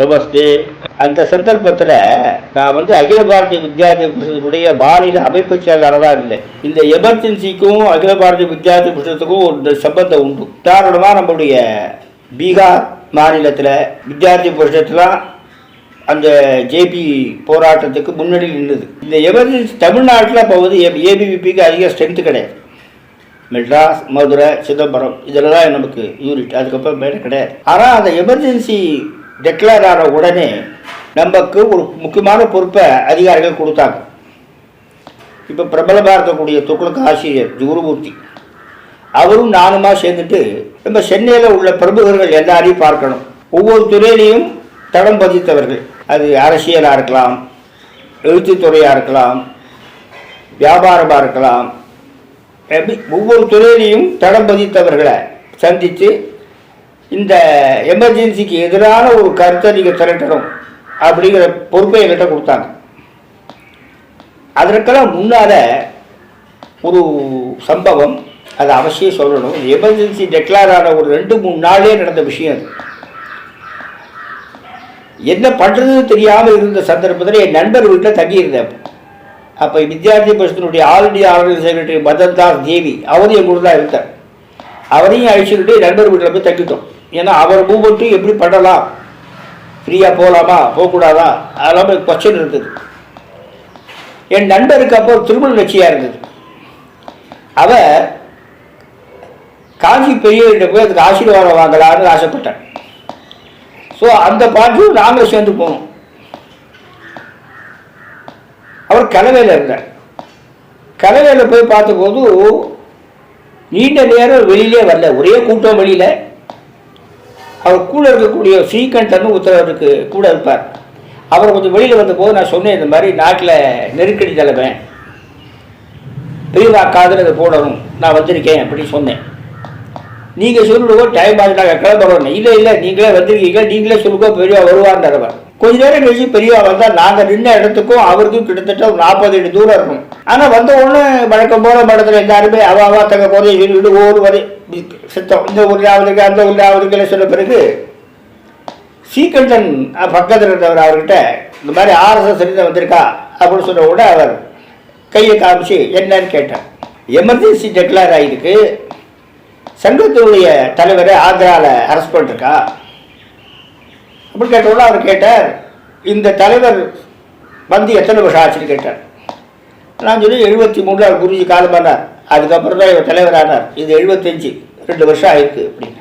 நமஸ்தே. அந்த சந்தர்ப்பத்தில் நான் வந்து அகில பாரதிய வித்யார்த்தி பரிஷத்துடைய மாநில அமைப்பு செயலாளராக இருந்தேன் இந்த எமர்ஜென்சிக்கும் அகில பாரதிய வித்யார்த்தி பரிஷத்துக்கும் ஒரு சம்பந்தம் உண்டு. உதாரணமாக நம்முடைய பீகார் மாநிலத்தில் வித்யார்த்தி பரிஷத்துலாம் அந்த ஜேபி போராட்டத்துக்கு முன்னாடி நின்றுது இந்த எமர்ஜென்சி தமிழ்நாட்டில் இப்போ வந்து ஏபிவிபிக்கு அதிக ஸ்ட்ரென்த்து கிடையாது. மெட்ராஸ் மதுரை சிதம்பரம் இதில் தான் நமக்கு யூனிட் அதுக்கப்புறம் மேலே கிடையாது. ஆனால் அந்த எமர்ஜென்சி டிக்ளேர் ஆன உடனே நமக்கு ஒரு முக்கியமான பொறுப்பை அதிகாரிகள் கொடுத்தாங்க. இப்போ பிரபலமாக இருக்கக்கூடிய துக்ளக் ஆசிரியர் குருமூர்த்தி அவரும் நானுமா சேர்ந்துட்டு நம்ம சென்னையில் உள்ள பிரமுகர்கள் எல்லாரையும் பார்க்கணும். ஒவ்வொரு துறையிலையும் தடம் பதித்தவர்கள். அது அரசியலாக இருக்கலாம் எழுத்துத்துறையாக இருக்கலாம் வியாபாரமாக இருக்கலாம். எப்படி ஒவ்வொரு துறையிலையும் தடம் பதித்தவர்களை சந்தித்து இந்த எமர்ஜென்சிக்கு எதிரான ஒரு கருத்தை நீங்கள் திரட்டணும் அப்படிங்கிற பொறுப்பை என்கிட்ட கொடுத்தாங்க. அதற்கெல்லாம் முன்னால் ஒரு சம்பவம் அதை அவசியம் சொல்லணும். எமர்ஜென்சி டெக்ளேர் ஆன ஒரு ரெண்டு மூணு நாளே நடந்த விஷயம் அது. என்ன பண்ணுறதுன்னு தெரியாமல் இருந்த சந்தர்ப்பத்தில் என் நண்பர் வீட்டில் தங்கியிருந்தேன் அப்போ. Vidyarthi பரிசத்தினுடைய all India organise secretary Madan Das Devi அவரும் என் கூட தான் இருந்தார். அவரையும் அழிச்சுக்கிட்டு நண்பர் வீட்டில் போய் தங்கிட்டோம். ஏன்னா அவர் மூமெண்ட்டு எப்படி பண்ணலாம்? ஃப்ரீயாக போகலாமா போகக்கூடாதா? அதெல்லாம் கொஸ்டின் இருந்தது. என் நண்பருக்கு அப்போ திருமண நிச்சயம் இருந்தது. அவ காஞ்சி பெரியவர்கிட்ட போய் அதுக்கு ஆசீர்வாதம் வாங்கலான்னு ஆசைப்பட்டேன். ஸோ அந்த பாட்டும் நாங்களும் சேர்ந்து போனோம். அவர் கலவையில் இருந்தார். கலவையில் போய் பார்த்தபோது நீண்ட நேரம் வெளியிலே வரல. ஒரே கூட்டம் வெளியில். அவர் கூட இருக்கக்கூடிய ஸ்ரீகண்டன் உத்தரவருக்கு கூட இருப்பார். அவர் கொஞ்சம் வெளியில் வந்தபோது நான் சொன்னேன் இந்த மாதிரி நாட்டில் நெருக்கடி தலைவன் பெரியவா காதில் இதை போடணும் நான் வந்திருக்கேன் அப்படின்னு சொன்னேன். நீங்கள் சொல்லுங்க டைம் ஆகுது நாங்கள் கிளம்புறோம் இல்லை இல்லை நீங்களே வந்திருக்கீங்க நீங்களே சொல்லுங்க பெரியவா வருவான்னு அவர். கொஞ்ச நேரம் கழிச்சு பெரியவா வந்தால் நாங்கள் நின்ன இடத்துக்கும் அவருக்கும் கிட்டத்தட்ட ஒரு நாற்பது அடி தூரம் இருக்கும். ஆனால் வந்த உடனே வழக்கம் போல மடத்தில் எல்லாருமே அவாவா தங்க குறைய சொல்லிட்டு ஒவ்வொரு வரை சித்தம். இந்த ஊர்லாவதுக்கு அந்த ஊர்லாவதுக்கு சொன்ன பிறகு சீக்கண்டன் பக்கத்தில் இருந்தவர் அவர்கிட்ட இந்த மாதிரி ஆர்எஸ்எஸ் இருந்த வந்திருக்கா? அப்படின்னு சொன்ன உடனே அவர் கையை காமிச்சு என்னன்னு கேட்டார். எமர்ஜென்சி டெக்ளேர் ஆகிருக்கு சங்கத்தினுடைய தலைவரை ஆந்திராவில் அரெஸ்ட் பண்ணிருக்கா? அப்படின்னு கேட்ட அவர் கேட்டார் இந்த தலைவர் வந்து எத்தனை வருஷம் ஆச்சுன்னு கேட்டார். நான் சொல்லி எழுபத்தி மூணு அவர் குருஜி காலமானார் அதுக்கப்புறம் தான் இவர் தலைவரானார் இது எழுபத்தஞ்சு. ரெண்டு வருஷம் ஆயிருக்கு. அப்படின்னு.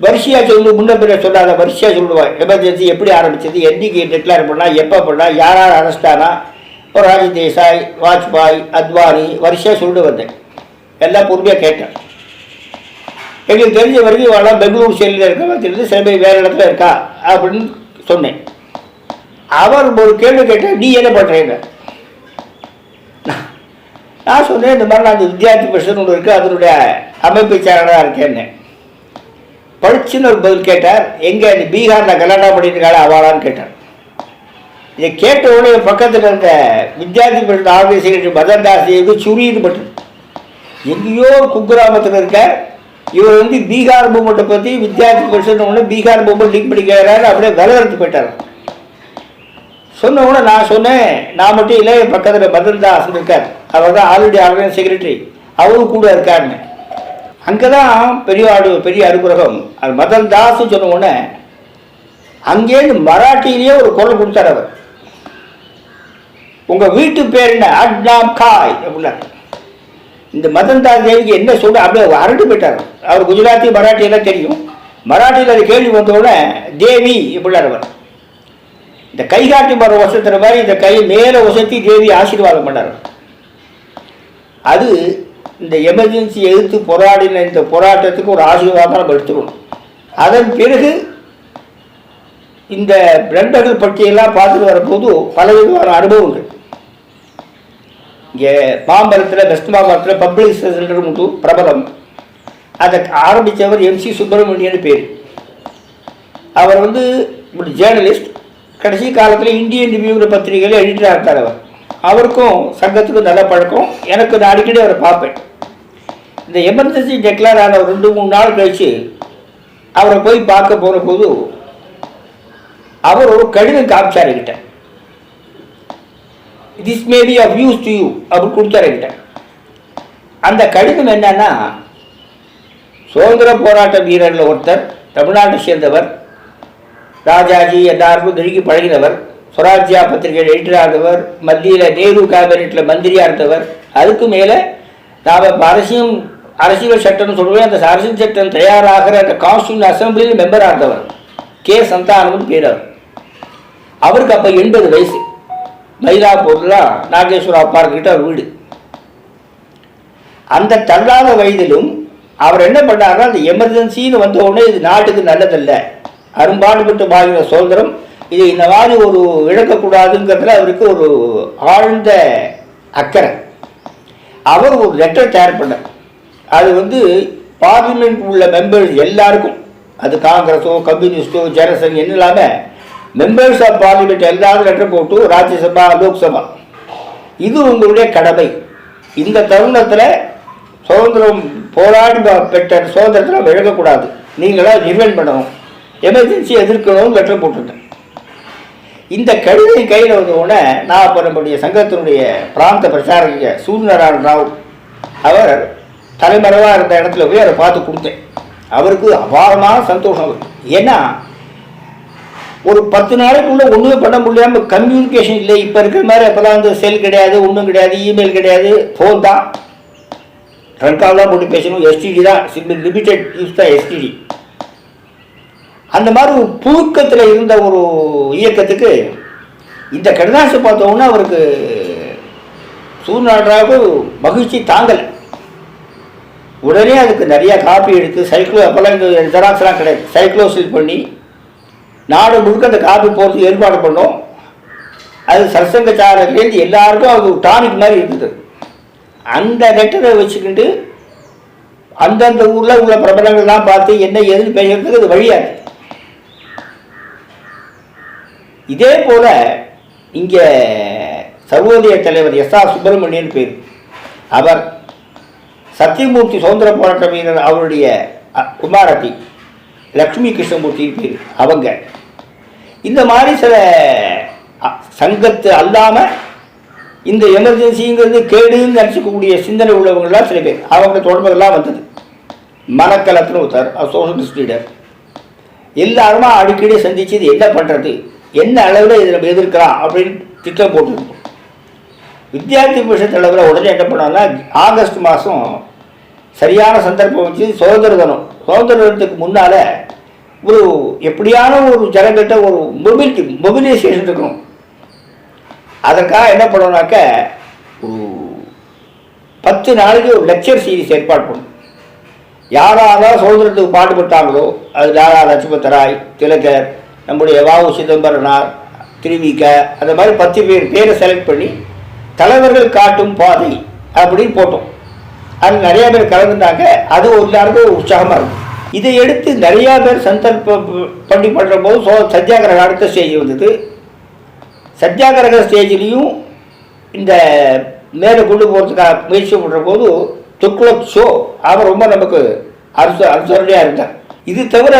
வரிசையாக சொல்லு முன்ன பின்ன சொல்லாத வரிசையாக சொல்லுவாள். எமர்ஜென்சி எப்படி ஆரம்பிச்சது? என்றைக்கு டிக்ளேர் பண்ணால் எப்போ பண்ணால் யார் யார் அனுஷ்டானா ஆனா? ராஜி தேசாய் வாஜ்பாய் அத்வானி. வரிசையாக சொல்லிட்டு வந்தேன். எல்லாம் பொறுமையாக கேட்டேன். எங்களுக்கு தெரிஞ்ச வரைக்கும் இவெல்லாம் பெங்களூர் சைடில் இருக்கா தெரிஞ்சு சில பேர் வேறு இடத்துல இருக்கா? அப்படின்னு சொன்னேன். அவர் ஒரு கேள்வி கேட்டால் நீ என்ன பண்ணுறீங்க நான் சொன்னேன் இந்த மாதிரி நான் அந்த வித்யார்த்தி பரிஷன் ஒன்று இருக்குது அதனுடைய அமைப்பு சேனலாக இருக்கேன்னு. படிச்சுன்னு ஒரு பதில் கேட்டார். எங்கே இந்த பீகாரில் கல்யாணம் பண்ணியிருக்காள் அவளான்னு கேட்டார். இதை கேட்ட உடனே பக்கத்தில் இருந்த வித்யார்த்தி பரிஷன் ஆர்கனைஸ் செக்ரட்டரி மதன் தாஸ் எதுவும் சுரியுது பட்டது எங்கேயோ குக்கிராமத்தில் இருக்க இவர் வந்து பீகார் மூமெண்ட்டை பற்றி வித்யார்த்தி பரிசன் பீகார் மூமெண்ட் லீக் பண்ணிக்கிறாரு அப்படியே விலகெடுத்து போயிட்டார். சொன்ன உடனே நான் சொன்னேன் நான் மட்டும் இல்லை என் பக்கத்தில் மதன் இருக்கார். அவர் தான் ஆல்ரெடி ஆர்கனைஸ் செக்ரட்டரி. அவரும் கூட இருக்காருன்னு அங்கே தான் பெரிய ஆடு பெரிய அனுகிரகம் அது மதன் தாஸ் சொன்ன உடனே அங்கேருந்து மராட்டியிலேயே ஒரு குரல் கொடுத்தார் அவர். உங்கள் வீட்டு பேர் என்ன? அட்னாம் காய் அப்படின்னாரு. இந்த மதன்தாஸ் தேவிக்கு என்ன சொல்ல அப்படியே அரண்டு போயிட்டார். அவர் குஜராத்தி மராட்டி எல்லாம் தெரியும். மராட்டியில் அது கேள்வி வந்தவுடனே தேவி இப்படின்னார் அவர். இந்த கை காட்டி மர வசத்துற மாதிரி இந்த கை மேலே வசத்தி தேவி ஆசீர்வாதம் பண்ணார். அது இந்த எமர்ஜென்சி எதிர்த்து போராடின இந்த போராட்டத்துக்கு ஒரு ஆசீர்வாதம் நம்ம எடுத்துக்கணும். அதன் பிறகு இந்த பிரண்டர்கள் பட்டியெல்லாம் பார்த்துட்டு வரும்போது பலவிதமான அனுபவங்கள். இங்கே மாம்பரத்தில் வெஸ்ட் மாம்பரத்தில் பப்ளிக் சென்டர் பிரபலம். அதை ஆரம்பித்தவர் எம்சி சுப்பிரமணியன் பேர். அவர் வந்து ஒரு ஜேர்னலிஸ்ட் கடைசி காலத்தில் இந்தியன் ரிவ்யூங்கிற பத்திரிகையில் எடிட்டராக இருந்தார் அவர். அவருக்கும் சங்கத்துக்கும் நல்ல பழக்கம். எனக்கு நான் அடிக்கடி அவரை பார்ப்பேன். இந்த எமர்ஜென்சி டெக்ளேர் ஆன ஒரு ரெண்டு மூணு நாள் கழித்து அவரை போய் பார்க்க போகிற போது அவர் ஒரு கடிதம் காமிச்சார் என்கிட்ட. This may be of use to you அப்படின்னு கொடுத்தாரு என்கிட்ட. அந்த கடிதம் என்னன்னா சுதந்திர போராட்ட வீரரில் ஒருத்தர் தமிழ்நாட்டை சேர்ந்தவர் ராஜாஜி எல்லாருக்கும் நெருங்கி பழகினவர் சுவராஜ்யா பத்திரிகையில் எடிட்டராக இருந்தவர் மத்தியில் நேரு கேபினெட்டில் மந்திரியாக இருந்தவர் அதுக்கு மேலே நாம் இப்போ அரசியல் அரசியல் சட்டம்னு சொல்லுவேன் அந்த அரசியல் சட்டம் தயாராகிற அந்த கான்ஸ்டியூன் அசம்பிளியில் மெம்பராக இருந்தவர் கே சந்தானம் பேர் அவர். அவருக்கு அப்போ எண்பது வயசு. மயிலாப்பூரில் நாகேஸ்வர பார்க் கிட்ட வீடு. அந்த தள்ளாத வயதிலும் அவர் என்ன பண்ணார்னா அந்த எமர்ஜென்சின்னு வந்த உடனே இது நாட்டுக்கு நல்லதல்ல. அரும்பாடுபட்டு வாங்கின சுதந்திரம் இது இந்த மாதிரி ஒரு இழக்கக்கூடாதுங்கிறதுல அவருக்கு ஒரு ஆழ்ந்த அக்கறை. அவர் ஒரு லெட்டர் தயார் பண்ணார். அது வந்து பார்லிமெண்ட் உள்ள மெம்பர்ஸ் எல்லாருக்கும் அது காங்கிரஸோ கம்யூனிஸ்டோ ஜனசங் என்ன இல்லாமல் மெம்பர்ஸ் ஆஃப் பார்லிமெண்ட் எல்லாரும் லெட்டர் போட்டு ராஜ்யசபா லோக்சபா. இது உங்களுடைய கடமை. இந்த தருணத்தில் சுதந்திரம் போராடி பெற்ற சுதந்திரத்தை நம்ம இழக்கக்கூடாது நீங்களாம் ரிவெண்ட் பண்ணணும். எமர்ஜென்சி எதிர்க்கணும் லெட்டர் போட்டுருக்கேன். இந்த கடிதம் கையில் வந்த உடனே நான் அப்போ நம்முடைய சங்கத்தினுடைய பிராந்த பிரச்சாரங்க சூரியநாராயண ராவ் அவர் தலைமறைவாக இருந்த இடத்துல போய் அதை பார்த்து கொடுத்தேன். அவருக்கு அபாரமான சந்தோஷம். ஏன்னா ஒரு பத்து நாளைக்குள்ளே ஒன்றுமே பண்ண முடியாம கம்யூனிகேஷன் இல்லை. இப்போ இருக்கிற மாதிரி அப்போல்லாம் வந்து செல் கிடையாது ஒன்றும் கிடையாது இமெயில் கிடையாது ஃபோன் தான். ட்ரங்கால் தான் போட்டு பேசணும். எஸ்டிடி தான். சிம்பிள் லிமிடெட் யூஸ் தான் எஸ்டிடி அந்த மாதிரி ஒரு புழுக்கத்தில் இருந்த ஒரு இயக்கத்துக்கு இந்த கடிதாசை பார்த்தோன்னா அவருக்கு சூழ்நாடாக மகிழ்ச்சி தாங்கலை. உடனே அதுக்கு நிறையா காப்பி எடுத்து சைக்கிளோ அப்போல்லாம் இந்த ஜெராக்ஸ்லாம் கிடையாது. சைக்கிளோசில் பண்ணி நாடு முழுக்க அந்த காப்பி போகிறதுக்கு ஏற்பாடு பண்ணோம். அது சரசங்கச்சாரர்லேருந்து எல்லாருக்கும் அது டானிக் மாதிரி இருந்தது. அந்த லெட்டரை வச்சுக்கிட்டு அந்தந்த ஊரில் உள்ள பிரபலங்கள்லாம் பார்த்து என்ன ஏதுன்னு பேசுறதுக்கு அது வழியாது இதே போல் இங்கே சர்வோதய தலைவர் எஸ் ஆர் சுப்பிரமணியன் பேர். அவர் சத்தியமூர்த்தி சுதந்திர போராட்ட வீரர் அவருடைய குமாரத்தி. லக்ஷ்மி கிருஷ்ணமூர்த்தி பேர் அவங்க. இந்த மாதிரி சில சங்கத்து அல்லாமல் இந்த எமர்ஜென்சிங்கிறது கேடுன்னு நினச்சிக்கக்கூடிய சிந்தனை உள்ளவங்களாம் சில பேர். அவங்க தொடர்புகள்லாம் வந்தது. மனக்கலத்துன்னு ஒருத்தர் சோஷலிஸ்ட் லீடர் எல்லாருமா அடிக்கடி சந்திச்சு இது என்ன பண்ணுறது என்ன அளவில் இதை நம்ம எதிர்க்கலாம் அப்படின்னு திட்டம் போட்டுருந்தோம். வித்யார்த்தி பரிஷத் அளவில் உடனே என்ன பண்ணோம்னா ஆகஸ்ட் மாதம் சரியான சந்தர்ப்பம் வச்சு சுதந்திர தினம் சுதந்திர தினத்துக்கு முன்னால் ஒரு எப்படியான ஒரு ஜனங்கிட்ட ஒரு மொபிலிட்டி மொபிலைசேஷன் இருக்கணும். அதற்காக என்ன பண்ணணும்னாக்க ஒரு பத்து நாளைக்கு ஒரு லெக்சர் சீரிஸ் ஏற்பாடு பண்ணணும். யாராவது சுதந்திரத்துக்கு பாடுபட்டாங்களோ அது லாலா லட்சுமத் ராய் திலகர் நம்முடைய வாவு சிதம்பரனார் திருவிக அந்த மாதிரி பத்து பேர் பேரை செலக்ட் பண்ணி தலைவர்கள் காட்டும் பாதை அப்படின்னு போட்டோம். அது நிறைய பேர் கலந்துட்டாங்க. அது ஒரு எல்லாருக்கும் ஒரு உற்சாகமாக இருக்கும். இதை எடுத்து நிறையா பேர் சந்தர்ப்ப பண்ணி பண்ணுற போது சோ சத்தியாகிரக அடுத்த ஸ்டேஜ் வந்தது. சத்தியாகிரக ஸ்டேஜ்லேயும் இந்த மேலே கொண்டு போகிறதுக்காக முயற்சி பண்ணுற போது துக்ளக் ஷோ அவர் ரொம்ப நமக்கு அனுச அனுசரணையாக இருந்தார். இது தவிர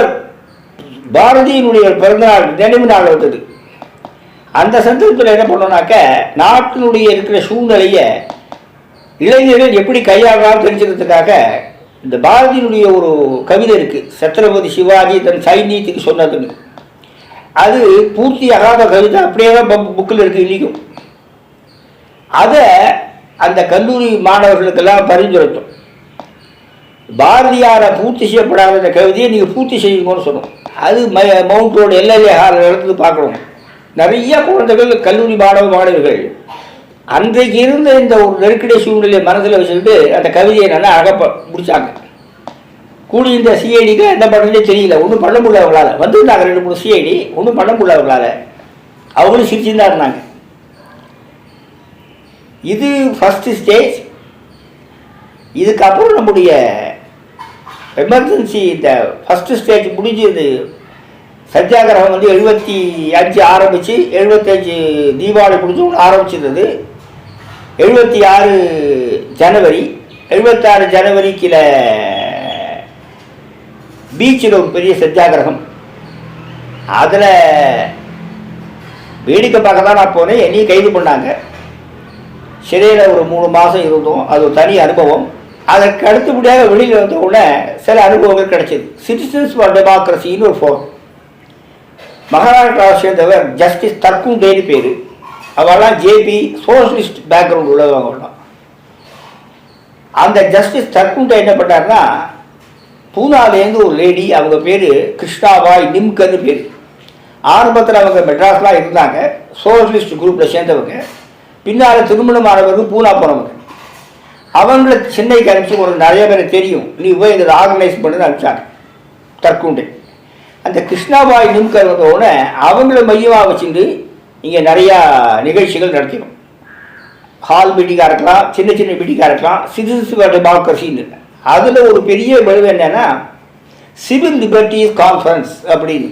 பாரதியினுடைய பிறந்தநாள் நினைவு நாள் வந்தது. அந்த சந்தர்ப்பத்தில் என்ன பண்ணோம்னாக்க நாட்டினுடைய இருக்கிற சூழ்நிலையை இளைஞர்கள் எப்படி கையாளலாம் தெரிஞ்சுக்கிறதுக்காக இந்த பாரதியினுடைய ஒரு கவிதை இருக்குது சத்ரபதி சிவாஜி தன் சைனியத்துக்கு சொன்னதுன்னு. அது பூர்த்தியாகாத கவிதை. அப்படியே தான் புக்கில் இருக்குது இல்லையும் அதை அந்த கல்லூரி மாணவர்களுக்கெல்லாம் பரிந்துரைத்தோம். பாரதியாரை பூர்த்தி செய்யப்படாத அந்த கவிதையை நீங்கள் பூர்த்தி செய்யுங்கன்னு சொன்னோம். அது ம மவுண்ட் ரோடு எல்எல்ஏ ஹால் இடத்துல பார்க்கணும். நிறைய குழந்தைகள் கல்லூரி மாணவ மாணவர்கள் அன்றைக்கு இருந்த இந்த ஒரு நெருக்கடி சூழ்நிலையை மனசில் வச்சுக்கிட்டு அந்த கவிதையை நல்லா அழகாக முடிச்சாங்க. கூடி இந்த சிஐடிக்கு என்ன பண்ணுறதே தெரியல. ஒன்றும் பண்ண முடியல அவங்களால. வந்திருந்தாங்க ரெண்டு மூணு சிஐடி ஒன்றும் பண்ண முடியல அவங்களால. அவங்களும் சிரிச்சுன்னு தான் இருந்தாங்க. இது ஃபஸ்ட்டு ஸ்டேஜ் இதுக்கப்புறம் நம்முடைய எமர்ஜென்சி இந்த ஃபஸ்ட்டு ஸ்டேஜ் முடிஞ்சது. சத்தியாகிரகம் வந்து எழுபத்தி அஞ்சு ஆரம்பித்து எழுபத்தஞ்சு தீபாவளி முடிஞ்சு ஒன்று ஆரம்பிச்சிருந்தது. எழுபத்தி ஆறு ஜனவரி எழுபத்தாறு ஜனவரிக்கில் பீச்சில் ஒரு பெரிய சத்தியாகிரகம். அதில் வேடிக்கை பார்க்க தான் நான் போனேன் என்னையும் கைது பண்ணாங்க. சிறையில் ஒரு மூணு மாதம் இருந்தோம் அது ஒரு தனி அனுபவம். அதற்கு அடுத்தபடியாக வெளியில் வந்த உடனே சில அனுபவங்கள் கிடைச்சிது. சிட்டிசன்ஸ் ஃபார் டெமோக்ரஸின்னு ஒரு ஃபோரம் மகாராஷ்டிராவை சேர்ந்தவர் ஜஸ்டிஸ் தர்குண்டேன்னு பேர். அவெல்லாம் ஜேபி சோஷலிஸ்ட் பேக்ரவுண்ட் உள்ளவங்க அந்த ஜஸ்டிஸ் தர்குண்டே என்ன பண்ணாருன்னா பூனாலேருந்து ஒரு லேடி அவங்க பேர் கிருஷ்ணாபாய் நிம்கன்னு பேர். ஆரம்பத்தில் அவங்க மெட்ராஸ்லாம் இருந்தாங்க சோஷலிஸ்ட் குரூப்பில் சேர்ந்தவங்க. பின்னால் திருமணமானவர்கள் பூனா போனவங்க. அவங்கள சென்னைக்கு அனுப்பிச்சு ஒரு நிறைய பேர் தெரியும். நீ போய் இதை ஆர்கனைஸ் பண்ணுன்னு அனுப்பிச்சாங்க தற்குண்டை அந்த கிருஷ்ணாபாய் நிம்கர் வந்த உடனே அவங்கள மையமாக வச்சுட்டு இங்கே நிறையா நிகழ்ச்சிகள் நடத்தினோம். ஹால் மீட்டிங்காக இருக்கலாம் சின்ன சின்ன மீட்டிங்காக இருக்கலாம் சிட்டிசன்ஸ் டெமோக்ரஸின்னு அதில் ஒரு பெரிய விளைவு என்னென்னா சிவில் லிபர்ட்டிஸ் கான்ஃபரன்ஸ் அப்படின்னு.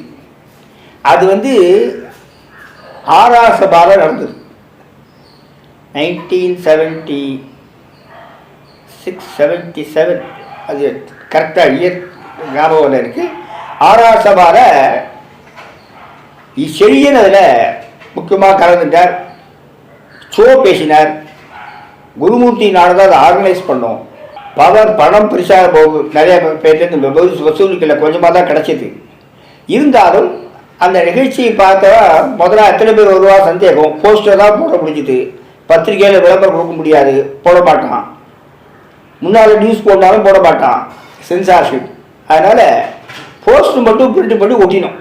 அது வந்து ஆறாம் சபாவில் நடந்தது. Nineteen seventy six seventy seven அது கரெக்டாக இயர் ஞாபகம் இருக்குது ஆறாம் சபாவில் செழியன் அதில் முக்கியமாக கலந்துட்டார். ஷோ பேசினார். குருமூர்த்தி தான் அதை ஆர்கனைஸ் பண்ணோம். பவர் பணம் பெருசாக போகு நிறைய பேர்லேருந்து வசூலிக்கல கொஞ்சமாக தான் கிடச்சிது. இருந்தாலும் அந்த நிகழ்ச்சியை பார்த்தா முதல்ல எத்தனை பேர் வருவா சந்தேகம். போஸ்டர் தான் போட முடிஞ்சுது. பத்திரிகையில் விளம்பரம் கொடுக்க முடியாது. போட மாட்டான். முன்னால் நியூஸ் போட்டாலும் போட மாட்டான். சென்சார்ஷிப் அதனால் போஸ்ட் மட்டும் பிரிண்ட் பண்ணி ஒட்டினோம்.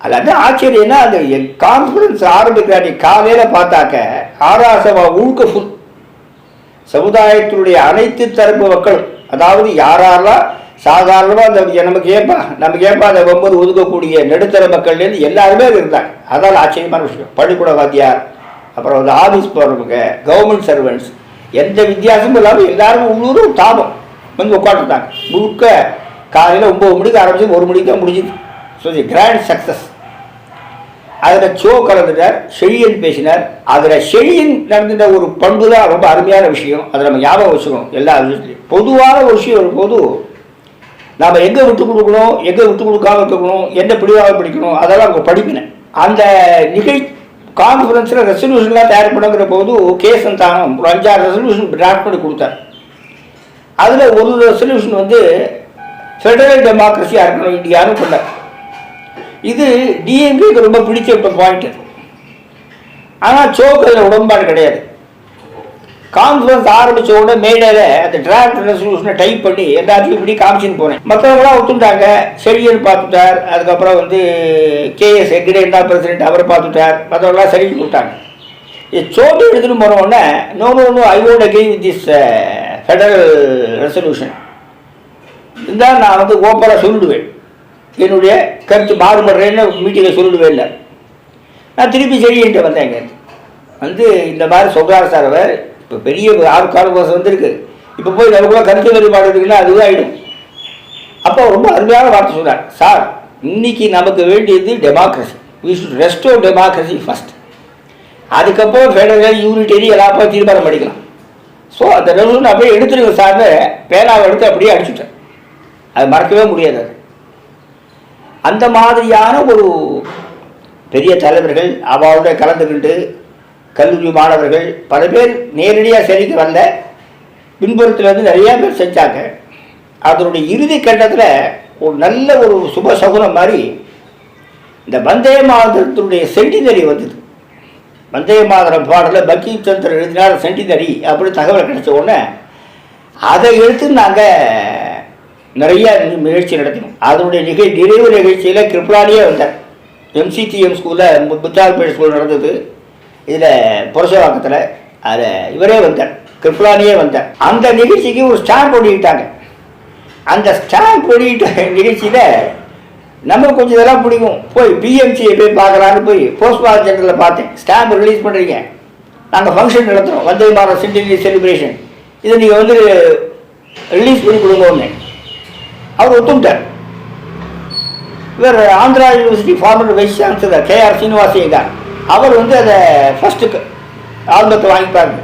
அல்லாத ஆச்சரியம்னா அந்த கான்ஃபரன்ஸ் ஆரம்பிக்கிறாடி காலையில் பார்த்தாக்க ஆராசவா உழுக்க ஃபுல் சமுதாயத்தினுடைய அனைத்து தரப்பு மக்களும் அதாவது யாரெல்லாம் சாதாரணமாக அந்த நமக்கு ஏப்பா நமக்கு ஏப்பா அந்த ஒன்பது ஒதுக்கக்கூடிய நடுத்தர மக்கள்லேருந்து எல்லாருமே இருந்தாங்க. அதால் ஆச்சரியமான விஷயம். பள்ளிக்கூட வாத்தியார் அப்புறம் வந்து ஆஃபீஸ் போகிறவங்க கவர்மெண்ட் சர்வெண்ட்ஸ் எந்த வித்தியாசமும் இல்லாமல் எல்லாரும் உள்ளூரும் தாபம் வந்து உட்காந்துருந்தாங்க முழுக்க காலையில் ஒம்பது மணிக்கு ஆரம்பிச்சு ஒரு மணிக்கு தான் முடிஞ்சுது. ஸோ தி கிராண்ட் சக்ஸஸ் அதில் சோ கலந்துட்டார் செழியன் பேசினார். அதில் செழியன் நடந்துட்ட ஒரு பண்பு தான் ரொம்ப அருமையான விஷயம். அதை நம்ம ஞாபகம் வச்சுக்கணும் எல்லா விஷயத்துலையும். பொதுவான ஒரு விஷயம் வரும்போது நாம் எங்கே விட்டு கொடுக்கணும் எங்கே விட்டு கொடுக்காம இருக்கணும் எந்த பிடிவாக பிடிக்கணும் அதெல்லாம் அவங்க படிப்பினேன் அந்த நிகழ் கான்ஃபரன்ஸில் ரெசல்யூஷன்லாம் தயார் பண்ணுங்கிற போது கே சந்தானம் ஒரு அஞ்சாறு ரெசல்யூஷன் டிராஃப்ட் பண்ணி கொடுத்தார். அதில் ஒரு ரெசல்யூஷன் வந்து ஃபெடரல் டெமோக்ரஸியாக இருக்கணும் இந்தியான்னு சொன்னார் இது டிஎம்கேக்கு ரொம்ப பிடிச்ச இப்போ பாயிண்ட் ஆனால் சோக்கு அதில் உடன்பாடு கிடையாது. கான்ஃபரன்ஸ் ஆரம்பித்த உடனே மேடையில் அந்த டிராஃப்ட் ரெசல்யூஷனை டைப் பண்ணி எல்லாத்தையும் இப்படி காமிச்சின்னு போனேன். மற்றவங்களாம் ஒத்துட்டாங்க செழியன் பார்த்துட்டார். அதுக்கப்புறம் வந்து கேஎஸ் ஹெக்டே தான் பிரசிடென்ட் அவரை பார்த்துட்டார். மற்றவங்களாம் சரி விட்டாங்க இது சோட்டு எடுத்துன்னு போன no no no I vote again with this federal resolution இதுதான் நான் வந்து ஓப்பராக சொல்லிடுவேன். என்னுடைய கருத்து மாறுபடுறேன்னு மீட்டிங்கில் சொல்லிடுவேன் இல்லை. நான் திருப்பி செடியின்ட்டு வந்தேன் இங்க. வந்து இந்த மாதிரி சொல்கிறார் சார் அவர் இப்போ பெரிய ஆறு காலவாசம் வந்திருக்கு. இப்போ போய் நமக்குள்ள கருத்து வேறுபாடு இருக்குன்னா ஆகிடும் அப்போ ரொம்ப அருமையான வார்த்தை சொல்றார் சார் இன்னைக்கு நமக்கு வேண்டியது democracy we should restore democracy first அதுக்கப்புறம் ஃபெடரல் யூனிட்டரி எல்லாம் போய் தீர்மானம் பண்ணிக்கலாம். ஸோ அந்த ரெசல்யூஷன் அப்படியே எடுத்துருங்க சார்னு பேனாவை எடுத்து அப்படியே அடிச்சுட்டேன். அது மறக்கவே முடியாது அது. அந்த மாதிரியான ஒரு பெரிய தலைவர்கள் அவளோட கலந்துக்கிட்டு கல்லூரி மாணவர்கள் பல பேர் நேரடியாக சரிக்கு வந்த பின்புறத்தில் நிறையா பேர் செஞ்சாங்க. அதனுடைய இறுதி கட்டத்தில் ஒரு நல்ல ஒரு சுப சகுனம் மாதிரி இந்த வந்தே மாதத்தினுடைய சென்டினரி வந்தது. வந்தே மாதரம் பாடலில் பக்கி சந்திரன் எழுதினார் சென்டினரி அப்படின்னு தகவல் கிடைச்ச உடனே அதை எடுத்து நாங்கள் நிறைய நிகழ்ச்சி நடத்தினோம். அதனுடைய நிகழ் நிறைவு நிகழ்ச்சியில் கிருப்லானியே வந்தார். எம்சிடிஎம் ஸ்கூலில் புத்தால்பேட் ஸ்கூல் நடந்தது. இதில் புரசவாக்கத்தில் அதில் இவரே வந்தார். கிருப்லானியே வந்தார். அந்த நிகழ்ச்சிக்கு ஒரு ஸ்டாம்ப் ஒடிக்கிட்டாங்க அந்த ஸ்டாம்ப் ஒடிக்கிட்ட நிகழ்ச்சியில் நம்ம கொஞ்சம் இதெல்லாம் பிடிக்கும். போய் பிஎம்சியை போய் பார்க்கலான்னு போய் போஸ்ட் மாஸ்டர் ஜெனரலில் பார்த்தேன். ஸ்டாம்ப் ரிலீஸ் பண்ணுறீங்க நாங்கள் ஃபங்க்ஷன் நடத்துகிறோம் வந்தே மாதம் சென்டினரி செலிப்ரேஷன் இதை நீங்கள் வந்து ரிலீஸ் பண்ணி கொடுங்க ஒன்று அவர் ஒத்துக்கிட்டார் இவர் Andhra university former vice chancellor K R Srinivasa Iyengar அவர் வந்து அதை ஃபஸ்ட்டுக்கு ஆல்பத்தை வாங்கிப்பாருங்க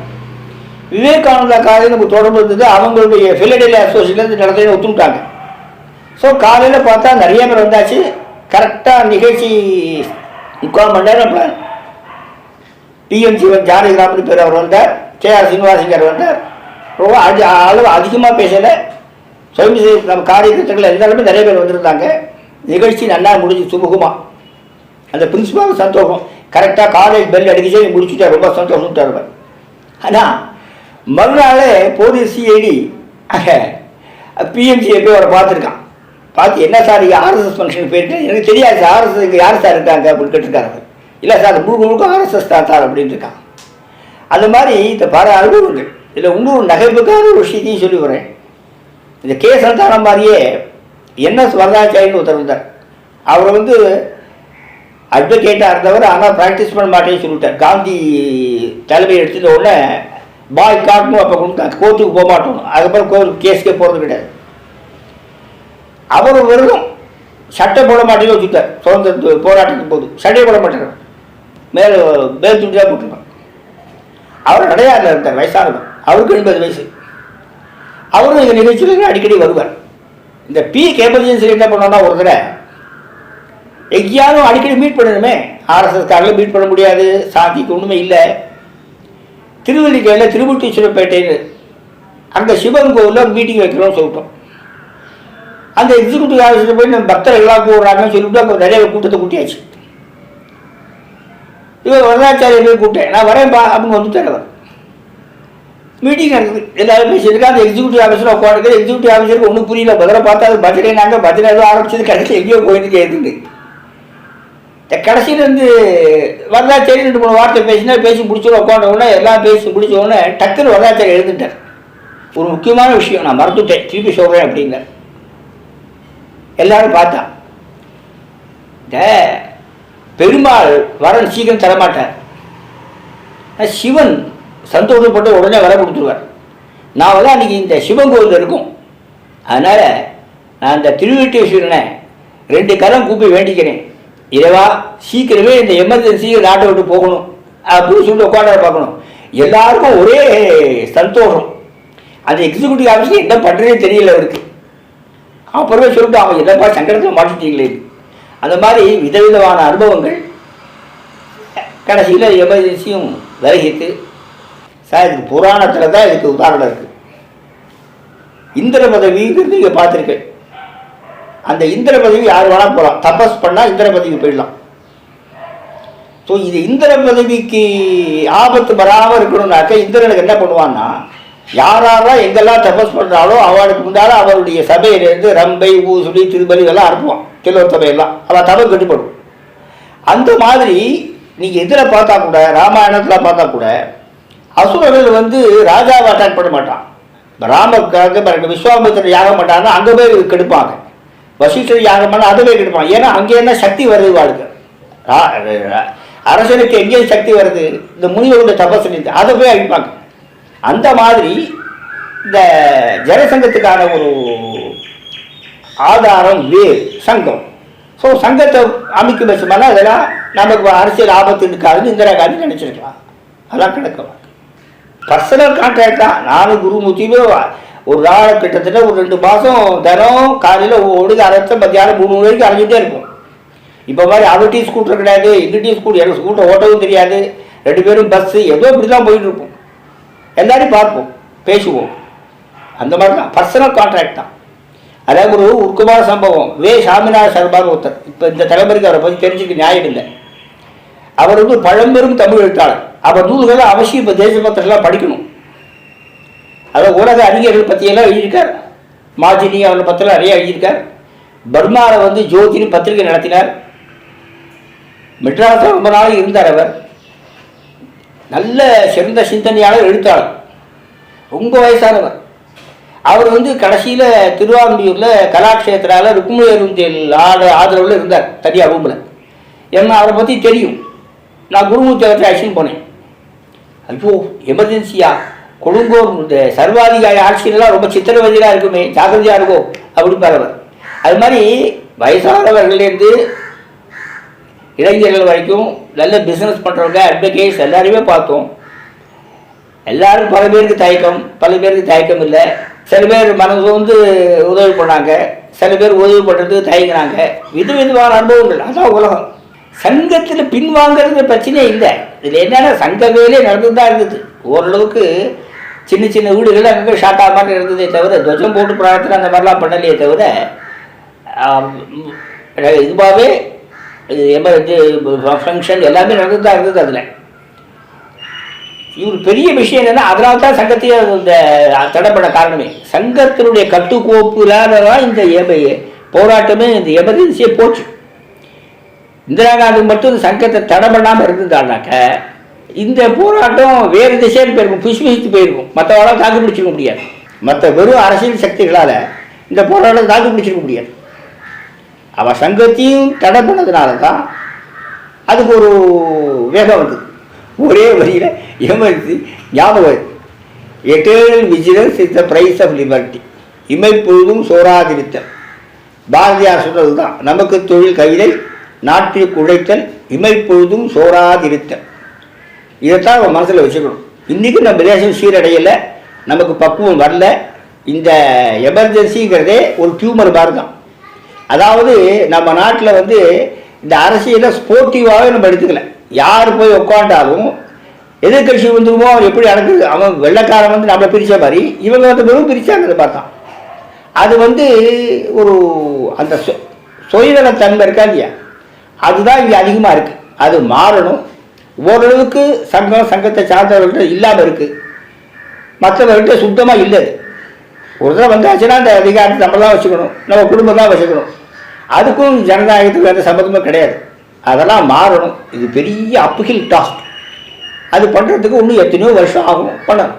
விவேகானந்தா காலையில் நமக்கு தொடர்பு இருந்தது அவங்களுடைய ஃபிலடெலி அசோசியேஷன் நடத்தி ஒத்துக்கிட்டாங்க ஸோ காலையில் பார்த்தா நிறைய பேர் வந்தாச்சு. கரெக்டாக நிகழ்ச்சி முக்கால் மணி நேரம் இப்போ டிஎம் சிவன் ஜானகிராமன் பேர் அவர் வந்தார். கே ஆர் சீனிவாசங்கர் வந்தார். ரொம்ப அதி அளவு அதிகமாக பேசலை. சுவாமி சேவை நம்ம காரியத்திட்டங்கள் எல்லாருமே நிறைய பேர் வந்திருந்தாங்க. நிகழ்ச்சி நல்லா முடிஞ்சு சுமூகமாக அந்த பிரின்சிபால் சந்தோஷம் கரெக்டாக காலேஜ் பெல் அடிக்கிச்சே முடிச்சுட்டா ரொம்ப சந்தோஷம் தருவேன் ஆனால் மறுநாள் போலீஸ் சிஐடி அங்கே போய் அவரை பார்த்துருக்கான். பார்த்து என்ன சார் இங்கே ஆர்எஸ்எஸ் ஃபங்க்ஷன் போயிட்டு எனக்கு தெரியாது சார் ஆர்எஸ்எஸ் இங்கே யார் சார் இருக்காங்க? அப்படின்னு கேட்டிருக்காரு இல்லை சார் முழுக்க முழுக்க ஆர்எஸ்எஸ் தான் சார் அப்படின்னு இருக்கான். அந்த மாதிரி இந்த பல அனுபவங்கள் இல்லை இன்னொரு நகைப்புக்கான ஒரு விஷயத்தையும் சொல்லி வரேன் இந்த கே சந்தானம் மாதிரியே என்எஸ் வரதாச்சாரின்னு ஒருத்தர் இருந்தார் அவர் வந்து அட்வொகேட்டாக இருந்தவர் ஆனால் ப்ராக்டிஸ் பண்ண மாட்டேன்னு சொல்லிட்டார் காந்தி தலைமை எடுத்துட்ட உடனே பாய் காட்டணும் அப்போ கொண்டு கோர்ட்டுக்கு போக மாட்டோம். அதுக்கப்புறம் கோர்ட் கேஸ்க்கே போகிறது கிடையாது. அவர் வெறும் சட்டை போட மாட்டேன்னு வச்சுட்டார் சுதந்திர போராட்டத்தின் போது சட்டையை போட மாட்டார் மேலே மேல் துண்டியாக தான் அவர் அடையாறில் இருந்தார் வயசானவர். அவருக்கு எண்பது வயசு. அவரும் எங்கள் நிகழ்ச்சியில் அடிக்கடி வருவார். இந்த பி கேபர்ஜென்சி என்ன பண்ணோன்னா ஒரு தடவை எங்கேயாலும் அடிக்கடி மீட் பண்ணணுமே. ஆர்எஸ்எஸ்காரில் மீட் பண்ண முடியாது சாந்திக்கு ஒன்றுமே இல்லை. திருவள்ளிக்கையில் திருமுட்டீஸ்வரப்பேட்டைன்னு அங்கே சிவன் கோவிலில் மீட்டிங் வைக்கிறோம்னு சொல்லிட்டோம். அந்த எக்ஸிக்யூட்டிவ் ஆஃபீஸில் போய் நம்ம பக்தர்கள்லாம் கூடுறாங்கன்னு சொல்லிட்டு அங்கே நிறைய கூட்டத்தை கூட்டியாச்சு. இவர் வரதாச்சாரியர்கள் கூப்பிட்டேன். நான் வரேன் பா அப்படின்னு வந்துட்டார் அவர் மீட்டிங் நடக்குது எல்லாருமே பேசியிருக்கா அந்த எக்ஸிக்யூட்டிவ் ஆஃபீஸில் உட்காந்துருக்கு எக்ஸிக்யூட்டிவ் ஆஃபீஸருக்கு ஒன்றும் புரியல. பதிலாக பார்த்தா அது பஜனை நாங்கள் பஜனை ஏதோ ஆரம்பிச்சது கடைசியில் எங்கேயோ போயிட்டு கேட்டுண்டு இந்த கடைசியில் இருந்து வரதாச்சாரி ரெண்டு மூணு வார்த்தை பேசினா பேசி முடிச்சோட உட்காந்த உடனே எல்லாம் பேசி முடிச்ச உடனே டக்குன்னு வரதாச்சாரி எழுந்துட்டார் ஒரு முக்கியமான விஷயம் நான் மறந்துட்டேன். திருப்பி சொல்கிறேன் அப்படிங்க எல்லாரும் பார்த்தா இந்த பெருமாள் வரன் சீக்கிரம் தரமாட்டார். சிவன் சந்தோஷப்பட்டு உடனே வர கொடுத்துருவார். நான் வந்து அன்றைக்கி இந்த சிவன் கோவில் இருக்கும். அதனால் நான் இந்த திருவீட்டேஸ்வரனை ரெண்டு கரம் கூப்பி வேண்டிக்கிறேன். இறைவா சீக்கிரமே இந்த எமர்ஜென்சியை நாட்டை விட்டு போகணும். அப்படின்னு சொல்லிட்டு உட்காந்து பார்க்கணும். எல்லாருக்கும் ஒரே சந்தோஷம். அந்த எக்ஸிக்யூட்டிவ் ஆஃபீஸில் என்ன பண்ணுறதே தெரியல அவருக்கு. அப்புறமே சொல்லிட்டு அவன் என்னப்பா சங்கடத்தில் மாட்டிட்டீங்களே அந்த மாதிரி விதவிதமான அனுபவங்கள். கடைசியில் எமர்ஜென்சியும் விலகிட்டு சார் இதுக்கு புராணத்தில் தான் இதுக்கு உதாரணம் இருக்குது இந்திர பதவிங்கிறது நீங்கள் பார்த்துருக்கேன். அந்த இந்திர பதவி யார் வேணால் போகலாம் தபஸ் பண்ணால் இந்திர பதவிக்கு போயிடலாம். ஸோ இது இந்திர பதவிக்கு ஆபத்து வராமல் இருக்கணும்னாக்க இந்திரனுக்கு என்ன பண்ணுவான்னா யாரெல்லாம் எங்கெல்லாம் தபஸ் பண்ணுறாலோ அவளுக்கு முன்னால் அவருடைய சபையிலேருந்து ரம்பை ஊசுடி திருப்பலி இதெல்லாம் அனுப்புவான். திருவர் சபையெல்லாம். அவள் தபம் கட்டுப்படும். அந்த மாதிரி நீங்கள் இதில் பார்த்தா கூட ராமாயணத்தில் பார்த்தா கூட அசுரர்கள் வந்து ராஜாவை அட்டாக் பண்ண மாட்டான். ராமக்காக பாருங்க, விஸ்வாமித்திரர் யாகம் பண்ணாங்கன்னா அங்கே போய் கெடுப்பாங்க. வசிஷ்டர் யாகம் பண்ணால் அதை போய் கெடுப்பாங்க. ஏன்னா அங்கே என்ன சக்தி வருது வாழ்க்கை அரசனுக்கு எங்கே சக்தி வருது? இந்த முனிவருடைய தபசு அதை போய் அழிப்பாங்க. அந்த மாதிரி இந்த ஜனசங்கத்துக்கான ஒரு ஆதாரம் வேர் சங்கம். ஸோ சங்கத்தை அமைக்கும் பட்சமான அதெல்லாம் நமக்கு அரசியல் ஆபத்து இருக்காதுன்னு இந்திரா காந்தி நினச்சிருக்கலாம். அதெல்லாம் கிடக்கலாம் பர்சனல் கான்டாக்ட் தான். நானும் குருமூர்த்தியுமே ஒரு நாள் கிட்டத்தட்ட ஒரு ரெண்டு மாதம் தினம் காலையில் ஒழுங்கு அரைச்ச மத்தியானம் மூணு மணி வரைக்கும் அரைஞ்சிட்டே இருப்போம். இப்போ மாதிரி அவர் டீ ஸ்கூட்டர் கிடையாது எங்கள் டீ ஸ்கூட்டர் எனக்கு ஸ்கூட்டர் ஓட்டவும் தெரியாது. ரெண்டு பேரும் பஸ்ஸு ஏதோ இப்படி தான் போயிட்டு இருப்போம். எல்லாரையும் பார்ப்போம் பேசுவோம். அந்த மாதிரி தான் பர்சனல் கான்ட்ராக்ட் தான். அதாவது ஒரு உருக்கமான சம்பவம். வே சாமிநாத சர்மான்னு ஒருத்தர். இப்போ இந்த தலைமுறைக்கு அவரை பற்றி தெரிஞ்சுக்க நியாயம் இல்லை. அவர் வந்து பழம்பெரும் தமிழ் எழுத்தாளர். அவர் நூல்களை அவசியம் இப்போ தேசபத்திரம்லாம் படிக்கணும். அதாவது உலக அறிஞர்கள் பற்றியெல்லாம் எழுதியிருக்கார். மாஜினி அவரை பற்றிலாம் நிறைய எழுதியிருக்கார். பர்மாவில் வந்து ஜோதினி பத்திரிகை நடத்தினார். மெட்ராஸில் ரொம்ப நாள் இருந்தார் அவர். நல்ல சிறந்த சிந்தனையாளர் எழுத்தாளர். ரொம்ப வயசானவர். அவர் வந்து கடைசியில் திருவாரூரில் கலாட்சேத்திரால ருக்மணி அருந்தில் ஆட ஆதரவில் இருந்தார் தனியாக ரூமில். ஏன்னா அவரை பற்றி தெரியும். நான் குருமூர்த்தி அவர்கிட்ட அழைச்சின்னு போனேன். ஐயோ எமர்ஜென்சியா கொடுங்கோர் இந்த சர்வாதிகாரி ஆட்சியிலலாம் ரொம்ப சித்திரவதையாக இருக்குமே ஜாக்கிரதையாக இருக்கும் அப்படின்னு அவர் அது மாதிரி வயசானவர்கள்லேருந்து இளைஞர்கள் வரைக்கும் நல்ல பிஸ்னஸ் பண்ணுறவங்க அட்வொகேட்ஸ் எல்லாருமே பார்த்தோம். எல்லாரும் பல பேருக்கு தயக்கம் பல பேருக்கு தயக்கம் இல்லை. சில பேர் மனசு வந்து உதவி பண்ணாங்க. சில பேர் உதவி பண்ணுறதுக்கு தயங்கினாங்க விதவிதமான அனுபவங்கள். அதான் உலகம். சங்கத்தில் பின்வாங்கிறது பிரச்சனையே இல்லை. இதில் என்னென்னா சங்க வேலையே நடந்து தான் இருந்தது ஓரளவுக்கு சின்ன சின்ன வீடுகள் அங்கே ஷார்ட்டாக மாதிரி இருந்ததே தவிர துவஜம் போட்டு பிரார்த்தனை அந்த மாதிரிலாம் பண்ணலையே தவிர இதுவாகவே எமர்ஜென்சி ஃபங்க்ஷன் எல்லாமே நடந்து தான் இருந்தது அதில். இவர் பெரிய விஷயம் என்னென்னா அதனால தான் சங்கத்தையே இந்த தடை பண்ண காரணமே. சங்கத்தினுடைய கட்டுக்கோப்புலால தான் இந்த போராட்டமே இந்த எமர்ஜென்சியை போச்சு இந்திரா காந்தி மட்டும் இந்த சங்கத்தை தடை பண்ணாமல் இருந்ததானாக்க இந்த போராட்டம் வேறு திசையில் போயிருக்கும் புஷ்பிச்சு போயிருக்கும். மற்றவங்களால் தாக்கு பிடிச்சிருக்க முடியாது. மற்ற வெறும் அரசியல் சக்திகளால் இந்த போராட்டம் தாக்கு பிடிச்சிருக்க முடியாது. அவன் சங்கத்தையும் தடை பண்ணதுனால தான் அதுக்கு ஒரு வேகம் வந்தது. ஒரே வரியில் எமர்ஜி ஞாபகம் eternal vigilance is the price of liberty இமைப்பொழுதும் சோராதிருத்தல் பாரதியார் சொன்னது தான் நமக்கு தொழில் கவிதை நாட்டிற்கு உழைத்தல் இமைப்பொழுதும் சோறாதிருத்தல் இதைத்தான் அவன் மனசில் வச்சுக்கணும். இன்றைக்கும் நம்ம தேசம் சீரடையலை நமக்கு பக்குவம் வரல இந்த எமர்ஜென்சிங்கிறதே ஒரு டியூமர் மாதிரி தான் அதாவது நம்ம நாட்டில் வந்து இந்த அரசியலை ஸ்போர்ட்டிவாகவே நம்ம எடுத்துக்கல. யார் போய் உட்காண்டாலும் எதிர்கட்சி வந்துருமோ அவன் எப்படி நடக்குது? அவன் வெள்ளைக்காரன் வந்து நம்மளை பிரித்த மாதிரி இவங்க வந்து வெறும் பிரிச்சாங்க பார்த்தான் அது வந்து ஒரு அந்த சொ- சுயநலத்தன்மை இருக்கா இல்லையா? அதுதான் இங்கே அதிகமாக இருக்குது அது மாறணும். ஓரளவுக்கு சங்கம் சங்கத்தை சார்ந்தவர்கள்ட்ட இல்லாமல் இருக்குது மற்றவர்கள்ட்ட சுத்தமாக இல்லை அது. ஒரு தடவை வந்தாச்சுன்னா அந்த அதிகாரத்தை நம்ம தான் வச்சுக்கணும். நம்ம குடும்பம் தான் வச்சுக்கணும். அதுக்கும் ஜனநாயகத்துக்கு எந்த சம்மந்தமும் கிடையாது. அதெல்லாம் மாறணும். இது பெரிய அப்புகில் டாஸ்க் அது பண்ணுறதுக்கு இன்னும் எத்தனையோ வருஷம் ஆகும். பண்ணணும்.